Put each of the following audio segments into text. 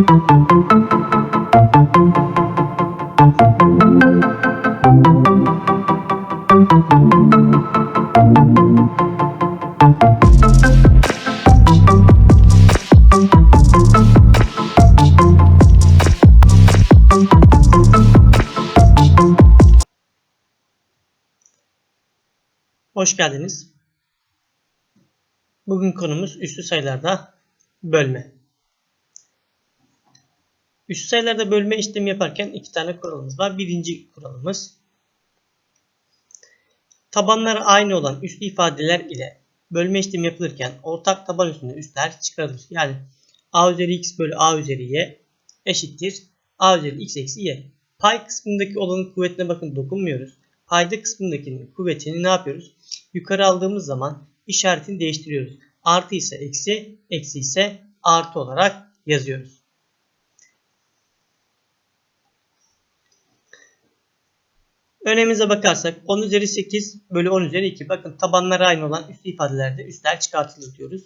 Hoş geldiniz. Bugün konumuz üslü sayılarda bölme. Üslü sayılarda bölme işlemi yaparken iki tane kuralımız var. Birinci kuralımız tabanları aynı olan üslü ifadeler ile bölme işlemi yapılırken ortak taban üstünde üstler çıkarılır. Yani a üzeri x bölü a üzeri y eşittir a üzeri x eksi y. Pay kısmındaki olanın kuvvetine bakın dokunmuyoruz. Payda kısmındakinin kuvvetini ne yapıyoruz? Yukarı aldığımız zaman işaretini değiştiriyoruz. Artı ise eksi, eksi ise artı olarak yazıyoruz. Örneğimize bakarsak 10 üzeri 8 bölü 10 üzeri 2. Bakın tabanları aynı olan üslü ifadelerde üstler çıkartılır diyoruz.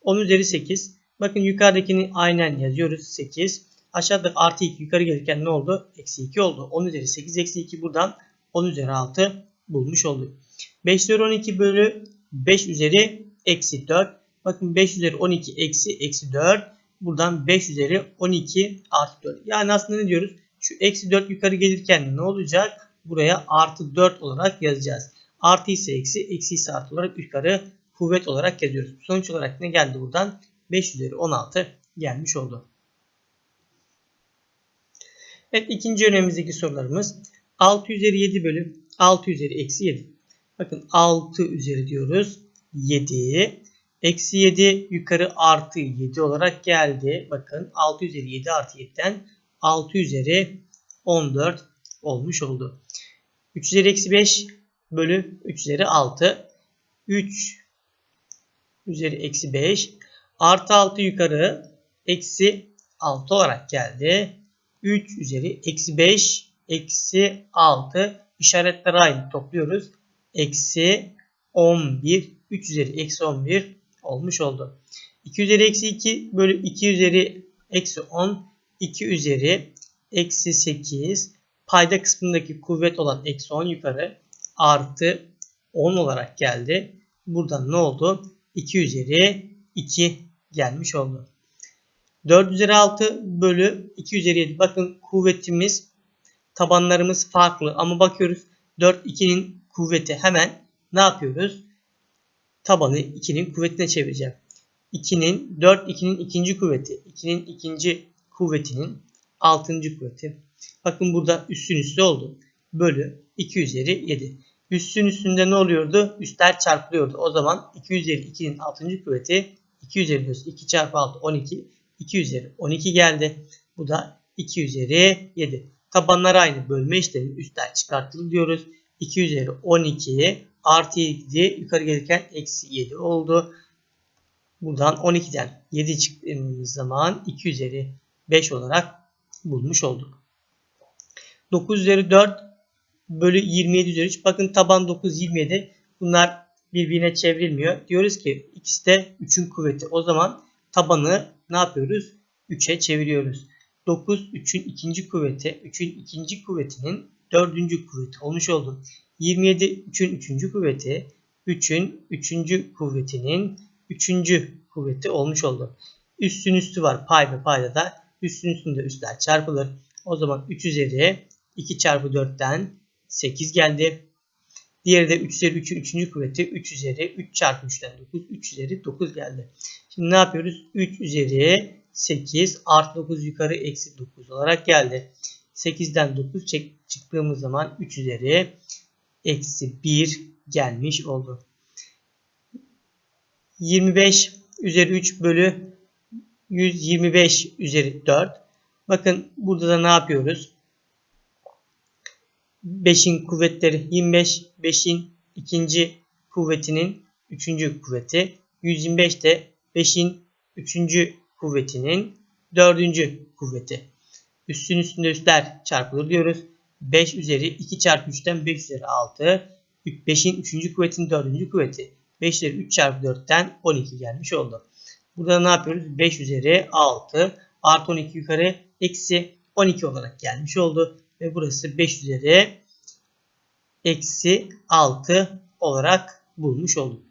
10 üzeri 8. Bakın yukarıdakini aynen yazıyoruz. 8. Aşağıda artı 2 yukarı gelirken ne oldu? Eksi 2 oldu. 10 üzeri 8 eksi 2 buradan 10 üzeri 6 bulmuş olduk. 5 üzeri 12 bölü 5 üzeri eksi 4. Bakın 5 üzeri 12 eksi eksi 4. Buradan 5 üzeri 12 artı 4. Yani aslında ne diyoruz? Şu eksi 4 yukarı gelirken ne olacak? Buraya artı 4 olarak yazacağız. Artı ise eksi, eksi ise artı olarak yukarı kuvvet olarak yazıyoruz. Sonuç olarak ne geldi buradan? 5 üzeri 16 gelmiş oldu. Evet ikinci önemimizdeki sorularımız 6 üzeri 7 bölü 6 üzeri eksi 7. Bakın 6 üzeri diyoruz. 7. Eksi 7 yukarı artı 7 olarak geldi. Bakın 6 üzeri 7 artı 7'den 6 üzeri 14 olmuş oldu. 3 üzeri eksi 5 bölü 3 üzeri 6. 3 üzeri eksi 5 artı 6 yukarı eksi 6 olarak geldi. 3 üzeri eksi 5 eksi 6 işaretler aynı topluyoruz. Eksi 11 3 üzeri eksi 11 olmuş oldu. 2 üzeri eksi 2 bölü 2 üzeri eksi 10 2 üzeri eksi 8 payda kısmındaki kuvvet olan eksi 10 yukarı artı 10 olarak geldi. Buradan ne oldu? 2 üzeri 2 gelmiş oldu. 4 üzeri 6 bölü 2 üzeri 7. Bakın kuvvetimiz tabanlarımız farklı ama bakıyoruz 4 2'nin kuvveti hemen ne yapıyoruz? Tabanı 2'nin kuvvetine çevireceğim. 2'nin 4 2'nin ikinci kuvveti 2'nin ikinci kuvvetinin 6. kuvveti. Bakın burada üstün üstü oldu. Bölü 2 üzeri 7. Üstün üstünde ne oluyordu? Üstler çarpılıyordu. O zaman 2 üzeri 2'nin 6. kuvveti 2 üzeri diyoruz. 2 çarpı 6 12. 2 üzeri 12 geldi. Bu da 2 üzeri 7. Tabanlar aynı bölme işlemi üstler çıkartılır diyoruz. 2 üzeri 12 artı 7 yukarı gelirken eksi 7 oldu. Buradan 12'den 7 çıktığımız zaman 2 üzeri 5 olarak bulmuş olduk. 9 üzeri 4 bölü 27 üzeri 3. Bakın taban 9 27. Bunlar birbirine çevrilmiyor. Diyoruz ki ikisi de 3'ün kuvveti. O zaman tabanı ne yapıyoruz? 3'e çeviriyoruz. 9 3'ün ikinci kuvveti. 3'ün ikinci kuvvetinin dördüncü kuvveti olmuş oldu. 27 3'ün üçüncü kuvveti. 3'ün üçüncü kuvvetinin üçüncü kuvveti olmuş oldu. Üstün üstü var pay ve payda da üstün üstünde üstler çarpılır. O zaman 3 üzeri 2 çarpı 4'ten 8 geldi. Diğeri de 3 üzeri 3'ün 3. kuvveti 3 üzeri 3 çarpı 3'ten 9 3 üzeri 9 geldi. Şimdi ne yapıyoruz? 3 üzeri 8 artı 9 yukarı eksi 9 olarak geldi. 8'den 9 çek, çıktığımız zaman 3 üzeri eksi 1 gelmiş oldu. 25 üzeri 3 bölü 125 üzeri 4. Bakın burada da ne yapıyoruz? 5'in kuvvetleri 25. 5'in ikinci kuvvetinin üçüncü kuvveti. 125 de 5'in üçüncü kuvvetinin dördüncü kuvveti. Üstün üstünde üstler çarpılır diyoruz. 5 üzeri 2 çarpı 3'ten 5 üzeri 6. 5'in 3. kuvvetinin 4. kuvveti. 5 üzeri 3 çarpı 4'ten 12 gelmiş oldu. Burada ne yapıyoruz? 5 üzeri 6 artı 12 yukarı eksi 12 olarak gelmiş oldu. Ve burası 5 üzeri eksi 6 olarak bulmuş olduk.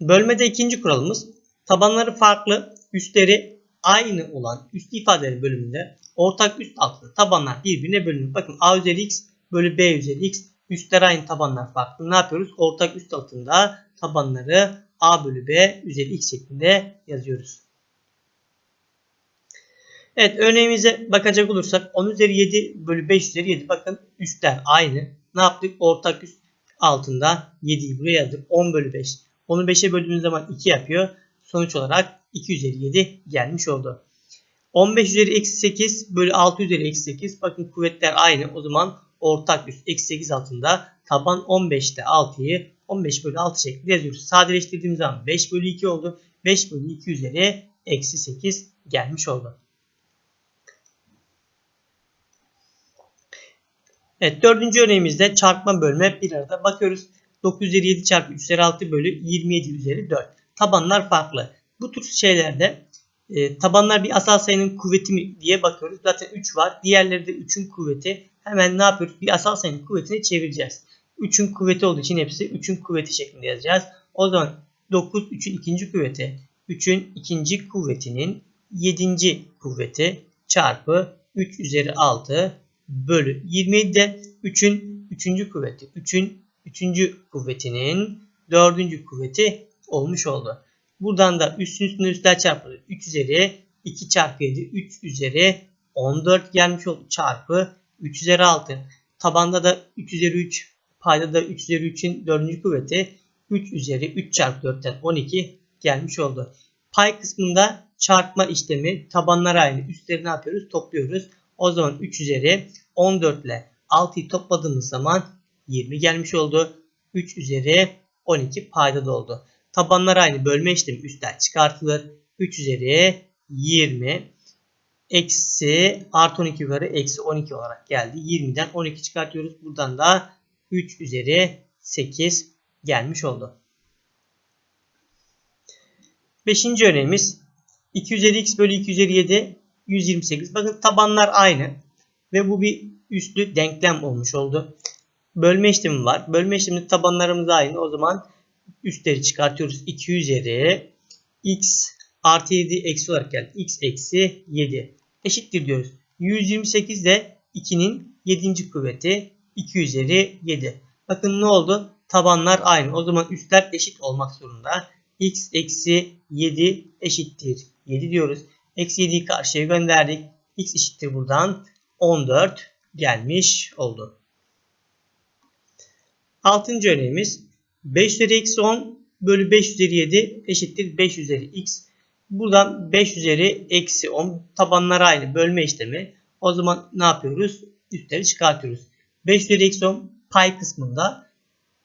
Bölmede ikinci kuralımız tabanları farklı, üstleri aynı olan üst ifadeleri bölümünde ortak üst altlı tabanlar birbirine bölünür. Bakın a üzeri x bölü b üzeri x üstler aynı tabanlar farklı. Ne yapıyoruz? Ortak üst altında tabanları a bölü b üzeri x şeklinde yazıyoruz. Evet örneğimize bakacak olursak 10 üzeri 7 bölü 5 üzeri 7 bakın üstler aynı. Ne yaptık? Ortak üst altında 7'yi buraya yazdık. 10 bölü 5. Onu 5'e böldüğümüz zaman 2 yapıyor. Sonuç olarak 2 üzeri 7 gelmiş oldu. 15 üzeri eksi 8 bölü 6 üzeri eksi 8. Bakın kuvvetler aynı. O zaman ortak üst eksi 8 altında taban 15'te 6'yı 15 bölü 6 şeklinde yazıyoruz. Sadeleştirdiğimiz zaman 5 bölü 2 oldu. 5 bölü 2 üzeri eksi 8 gelmiş oldu. Evet dördüncü örneğimizde çarpma bölme bir arada bakıyoruz. 9 üzeri 7 çarpı 3 üzeri 6 bölü 27 üzeri 4. Tabanlar farklı. Bu tür şeylerde e, tabanlar bir asal sayının kuvveti mi diye bakıyoruz. Zaten 3 var. Diğerleri de 3'ün kuvveti. Hemen ne yapıyoruz? Bir asal sayının kuvvetini çevireceğiz. 3'ün kuvveti olduğu için hepsi 3'ün kuvveti şeklinde yazacağız. O zaman 9 3'ün ikinci kuvveti. 3'ün ikinci kuvvetinin 7. kuvveti çarpı 3 üzeri 6 bölü 27 de 3'ün 3. kuvveti. 3'ün 3. kuvvetinin 4. kuvveti olmuş oldu. Buradan da üstün üstüne üstler çarpılır. 3 üzeri 2 çarpı 7 3 üzeri 14 gelmiş oldu çarpı 3 üzeri 6. Tabanda da 3 üzeri 3 payda da 3 üzeri 3'in 4. kuvveti 3 üzeri 3 çarpı 4'ten 12 gelmiş oldu. Pay kısmında çarpma işlemi tabanlar aynı. Üstleri ne yapıyoruz? Topluyoruz. O zaman 3 üzeri 14 ile 6'yı topladığımız zaman 20 gelmiş oldu. 3 üzeri 12 payda da oldu. Tabanlar aynı bölme işlemi üstten çıkartılır. 3 üzeri 20 eksi artı 12 yukarı eksi 12 olarak geldi. 20'den 12 çıkartıyoruz. Buradan da 3 üzeri 8 gelmiş oldu. Beşinci örneğimiz 2 üzeri x bölü 2 üzeri 7 128. Bakın tabanlar aynı. Ve bu bir üstlü denklem olmuş oldu. Bölme işlemi var. Bölme işleminde tabanlarımız aynı. O zaman üstleri çıkartıyoruz. 2 üzeri x artı 7 eksi olarak geldi. x eksi 7 eşittir diyoruz. 128 de 2'nin 7. kuvveti 2 üzeri 7. Bakın ne oldu? Tabanlar aynı. O zaman üstler eşit olmak zorunda. x eksi 7 eşittir 7 diyoruz. Eksi 7'yi karşıya gönderdik. x eşittir buradan 14 gelmiş oldu. Altıncı örneğimiz 5 üzeri eksi 10 bölü 5 üzeri 7 eşittir 5 üzeri x. Buradan 5 üzeri eksi 10 tabanlar aynı bölme işlemi. O zaman ne yapıyoruz? Üstleri çıkartıyoruz. 5 üzeri eksi 10 pay kısmında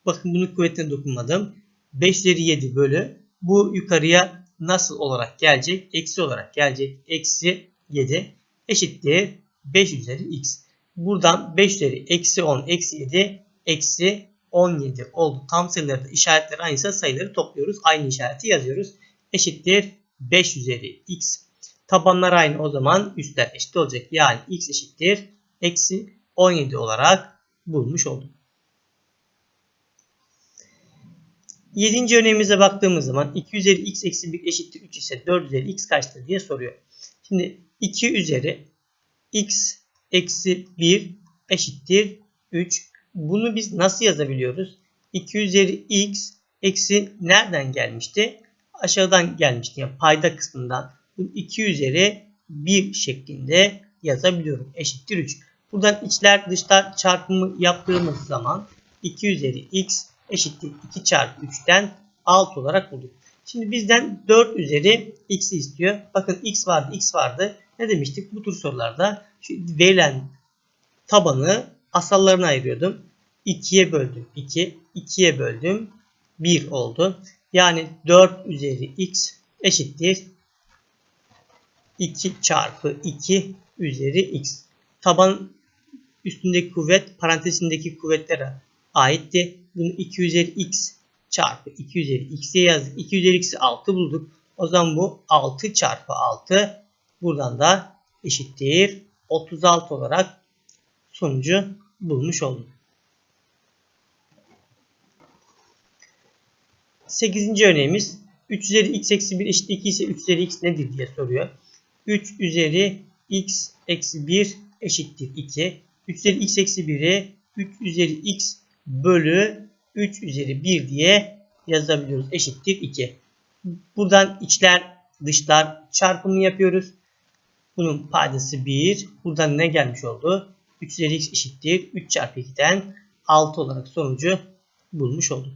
bakın bunun kuvvetine dokunmadım. 5 üzeri 7 bölü bu yukarıya nasıl olarak gelecek? Eksi olarak gelecek. Eksi 7 eşittir 5 üzeri x. Buradan 5 üzeri eksi 10 eksi 7 eksi 17 oldu. Tam sayıları da işaretleri aynıysa sayıları topluyoruz. Aynı işareti yazıyoruz. Eşittir 5 üzeri x. Tabanlar aynı o zaman üstler eşit olacak. Yani x eşittir eksi 17 olarak bulmuş olduk. Yedinci örneğimize baktığımız zaman 2 üzeri x eksi 1 eşittir 3 ise 4 üzeri x kaçtır diye soruyor. Şimdi 2 üzeri x eksi 1 eşittir 3. Bunu biz nasıl yazabiliyoruz? 2 üzeri x eksi nereden gelmişti? Aşağıdan gelmişti. Yani payda kısmından. 2 üzeri 1 şeklinde yazabiliyorum. Eşittir 3. Buradan içler dışlar çarpımı yaptığımız zaman 2 üzeri x eşittir 2 çarpı 3'ten 6 olarak bulduk. Şimdi bizden 4 üzeri x istiyor. Bakın x vardı x vardı. Ne demiştik? Bu tür sorularda şu verilen tabanı asallarına ayırıyordum. 2'ye böldüm 2. 2'ye böldüm 1 oldu. Yani 4 üzeri x eşittir 2 çarpı 2 üzeri x. Taban üstündeki kuvvet parantezindeki kuvvetlere aitti. Bunu 2 üzeri x çarpı 2 üzeri x'e yazdık. 2 üzeri x'i 6 bulduk. O zaman bu 6 çarpı 6 buradan da eşittir 36 olarak sonucu bulmuş oldum. 8. örneğimiz 3 üzeri x eksi 1 eşit 2 ise 3 üzeri x nedir diye soruyor. 3 üzeri x eksi 1 eşittir 2. 3 üzeri x eksi 1'i 3 üzeri x bölü 3 üzeri 1 diye yazabiliyoruz. Eşittir 2. Buradan içler dışlar çarpımı yapıyoruz. Bunun paydası 1. Buradan ne gelmiş oldu? 3 üzeri x eşittir. 3 çarpı 2'den 6 olarak sonucu bulmuş olduk.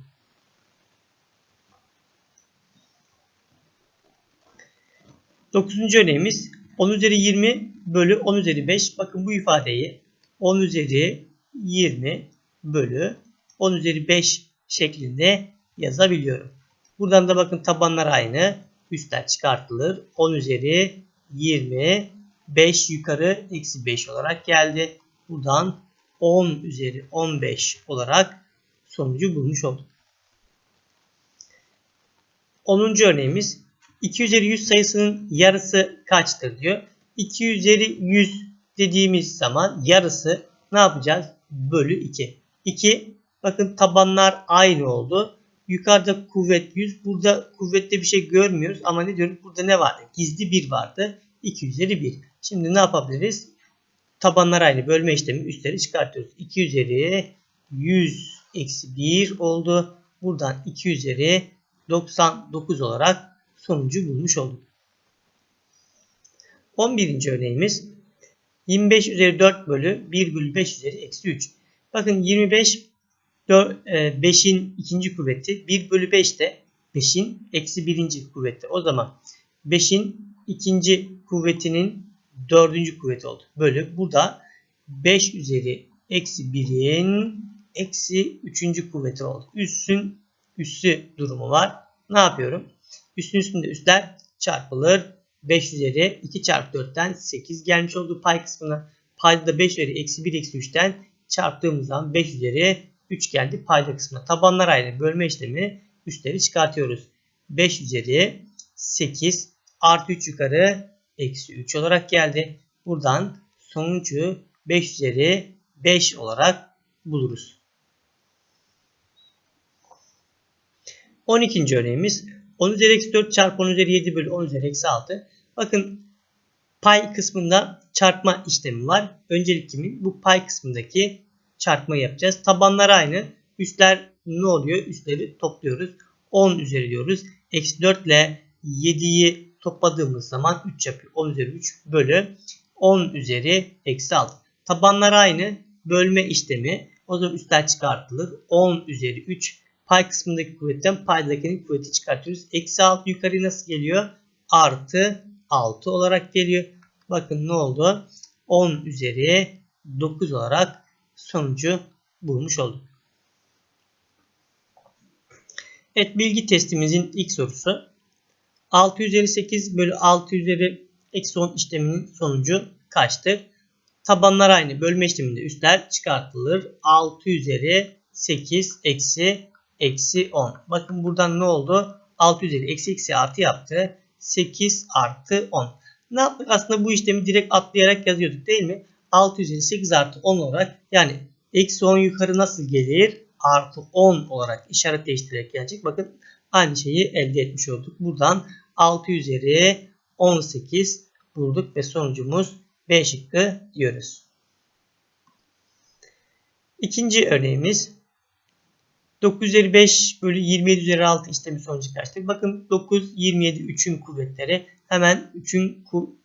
9. örneğimiz 10 üzeri 20 bölü 10 üzeri 5. Bakın bu ifadeyi 10 üzeri 20 bölü 10 üzeri 5 şeklinde yazabiliyorum. Buradan da bakın tabanlar aynı. Üstler çıkartılır. 10 üzeri 20 5 yukarı eksi 5 olarak geldi. Buradan 10 üzeri 15 olarak sonucu bulmuş olduk. 10. örneğimiz 2 üzeri 100 sayısının yarısı kaçtır diyor. 2 üzeri 100 dediğimiz zaman yarısı ne yapacağız? Bölü 2. 2 bakın tabanlar aynı oldu. Yukarıda kuvvet 100. Burada kuvvette bir şey görmüyoruz. Ama ne diyoruz? Burada ne vardı? Gizli 1 vardı. 2 üzeri 1. Şimdi ne yapabiliriz? Tabanlar aynı. Bölme işlemi üstleri çıkartıyoruz. 2 üzeri 100 eksi 1 oldu. Buradan 2 üzeri 99 olarak sonucu bulmuş olduk. 11. örneğimiz 25 üzeri 4 bölü 1 bölü 5 üzeri eksi 3. Bakın 25 5'in ikinci kuvveti 1 bölü 5 de 5'in eksi birinci kuvveti. O zaman 5'in ikinci kuvvetinin dördüncü kuvveti oldu. Bölü bu da 5 üzeri eksi 1'in eksi üçüncü kuvveti oldu. Üssün üssü durumu var. Ne yapıyorum? Üstün üstünde üstler çarpılır. 5 üzeri 2 çarpı 4'ten 8 gelmiş olduğu pay kısmına. Payda da 5 üzeri eksi 1 eksi 3'ten çarptığımız zaman 5 üzeri 3 geldi payda kısmına. Tabanlar ayrı bölme işlemi üstleri çıkartıyoruz. 5 üzeri 8 artı 3 yukarı eksi 3 olarak geldi. Buradan sonucu 5 üzeri 5 olarak buluruz. 12. örneğimiz 10 üzeri eksi 4 çarpı 10 üzeri 7 bölü 10 üzeri eksi 6. Bakın pay kısmında çarpma işlemi var. Öncelik kimin? Bu pay kısmındaki çarpma yapacağız. Tabanlar aynı. Üstler ne oluyor? Üstleri topluyoruz. 10 üzeri diyoruz. Eksi 4 ile 7'yi topladığımız zaman 3 yapıyor. 10 üzeri 3 bölü 10 üzeri eksi 6. Tabanlar aynı. Bölme işlemi. O zaman üstler çıkartılır. 10 üzeri 3 Pay kısmındaki kuvvetten paydakinin kuvveti çıkartıyoruz. Eksi 6 yukarı nasıl geliyor? Artı 6 olarak geliyor. Bakın ne oldu? 10 üzeri 9 olarak sonucu bulmuş olduk. Evet bilgi testimizin ilk sorusu. 6 üzeri 8 bölü 6 üzeri eksi 10 işleminin sonucu kaçtır? Tabanlar aynı. Bölme işleminde üstler çıkartılır. 6 üzeri 8 eksi eksi 10. Bakın buradan ne oldu? 6 üzeri eksi eksi artı yaptı. 8 artı 10. Ne yaptık? Aslında bu işlemi direkt atlayarak yazıyorduk değil mi? 6 üzeri 8 artı 10 olarak yani eksi 10 yukarı nasıl gelir? Artı 10 olarak işaret değiştirerek gelecek. Bakın aynı şeyi elde etmiş olduk. Buradan 6 üzeri 18 bulduk ve sonucumuz B şıkkı diyoruz. İkinci örneğimiz 9 üzeri 5 bölü 27 üzeri 6 işlemi sonucu kaçtır? Bakın 9, 27, 3'ün kuvvetleri. Hemen 3'ün ku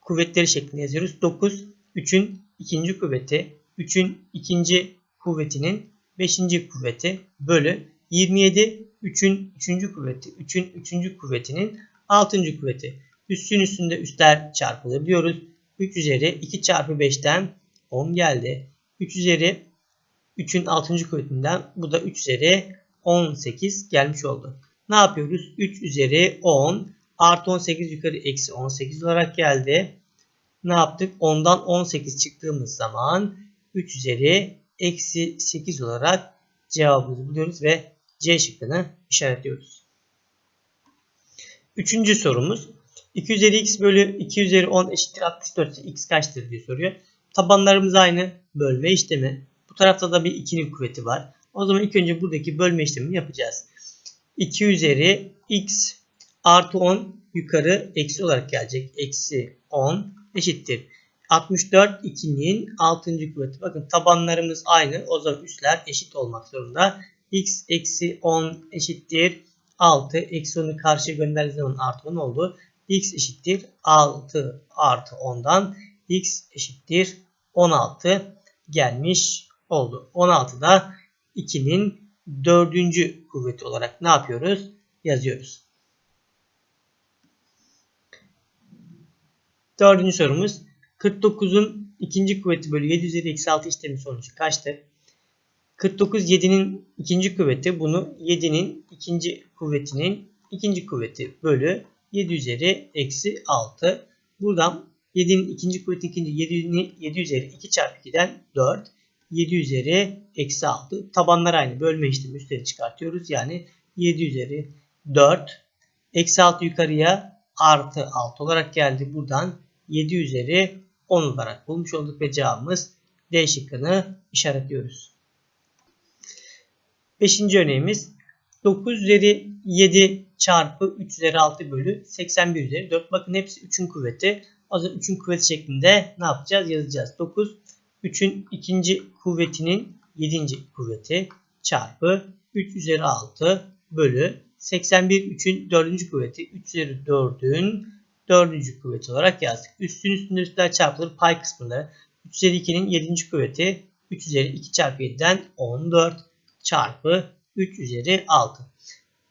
kuvvetleri şeklinde yazıyoruz. 9, 3'ün ikinci kuvveti. 3'ün ikinci kuvvetinin 5. kuvveti bölü 27, 3'ün 3. kuvveti. 3'ün 3. kuvvetinin 6. kuvveti. Üstün üstünde üstler çarpılır diyoruz. 3 üzeri 2 çarpı 5'ten 10 geldi. 3 üzeri 3'ün 6. kuvvetinden bu da 3 üzeri 18 gelmiş oldu. Ne yapıyoruz? 3 üzeri 10 artı 18 yukarı eksi 18 olarak geldi. Ne yaptık? 10'dan 18 çıktığımız zaman 3 üzeri eksi 8 olarak cevabımızı buluyoruz ve C şıkkını işaretliyoruz. Üçüncü sorumuz. 2 üzeri x bölü 2 üzeri 10 eşittir 64 ise x kaçtır diye soruyor. Tabanlarımız aynı. Bölme işlemi. Bu tarafta da bir 2'nin kuvveti var. O zaman ilk önce buradaki bölme işlemini yapacağız. 2 üzeri x artı 10 yukarı eksi olarak gelecek. Eksi 10 eşittir. 64 2'nin 6. kuvveti. Bakın tabanlarımız aynı. O zaman üstler eşit olmak zorunda. x eksi 10 eşittir. 6. Eksi 10'u karşıya gönderdiği zaman artı 10 oldu. x eşittir 6 artı 10'dan x eşittir 16 gelmiş oldu. 16 da 2'nin 4. kuvveti olarak ne yapıyoruz? Yazıyoruz. Dördüncü sorumuz 49'un ikinci kuvveti bölü 7 üzeri eksi 6 işlemi sonucu kaçtır? 49 7'nin ikinci kuvveti bunu 7'nin ikinci kuvvetinin ikinci kuvveti bölü 7 üzeri eksi 6. Buradan 7'nin ikinci kuvveti ikinci 7'nin 7 üzeri 2 çarpı 2'den 4. 7 üzeri eksi 6. Tabanlar aynı. Bölme işlemi üstleri çıkartıyoruz. Yani 7 üzeri 4. Eksi 6 yukarıya artı 6 olarak geldi. Buradan 7 üzeri 10 olarak bulmuş olduk ve cevabımız D şıkkını işaretliyoruz. Beşinci örneğimiz 9 üzeri 7 çarpı 3 üzeri 6 bölü 81 üzeri 4. Bakın hepsi 3'ün kuvveti. O zaman 3'ün kuvveti şeklinde ne yapacağız? Yazacağız. 9 3'ün ikinci kuvvetinin 7. kuvveti çarpı 3 üzeri 6 bölü 81 3'ün 4. kuvveti 3 üzeri 4'ün 4. kuvveti olarak yazdık. Üstün üstünde üstler çarpılır pay kısmında 3 üzeri 2'nin 7. kuvveti 3 üzeri 2 çarpı 7'den 14 çarpı 3 üzeri 6.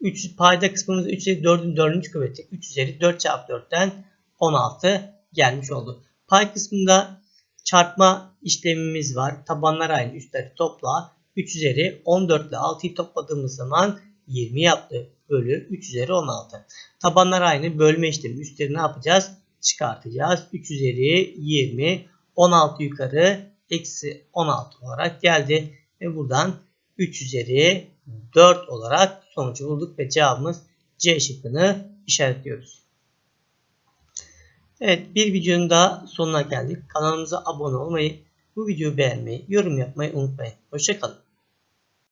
3 payda kısmımız 3 üzeri 4'ün 4. kuvveti 3 üzeri 4 çarpı 4'ten 16 gelmiş oldu. Pay kısmında çarpma işlemimiz var. Tabanlar aynı üstleri topla. 3 üzeri 14 ile 6'yı topladığımız zaman 20 yaptı. Bölü 3 üzeri 16. Tabanlar aynı. Bölme işlemi. Üstleri ne yapacağız? Çıkartacağız. 3 üzeri 20. 16 yukarı. Eksi 16 olarak geldi. Ve buradan 3 üzeri 4 olarak sonucu bulduk. Ve cevabımız C şıkkını işaretliyoruz. Evet bir videonun daha sonuna geldik. Kanalımıza abone olmayı, bu videoyu beğenmeyi, yorum yapmayı unutmayın. Hoşçakalın.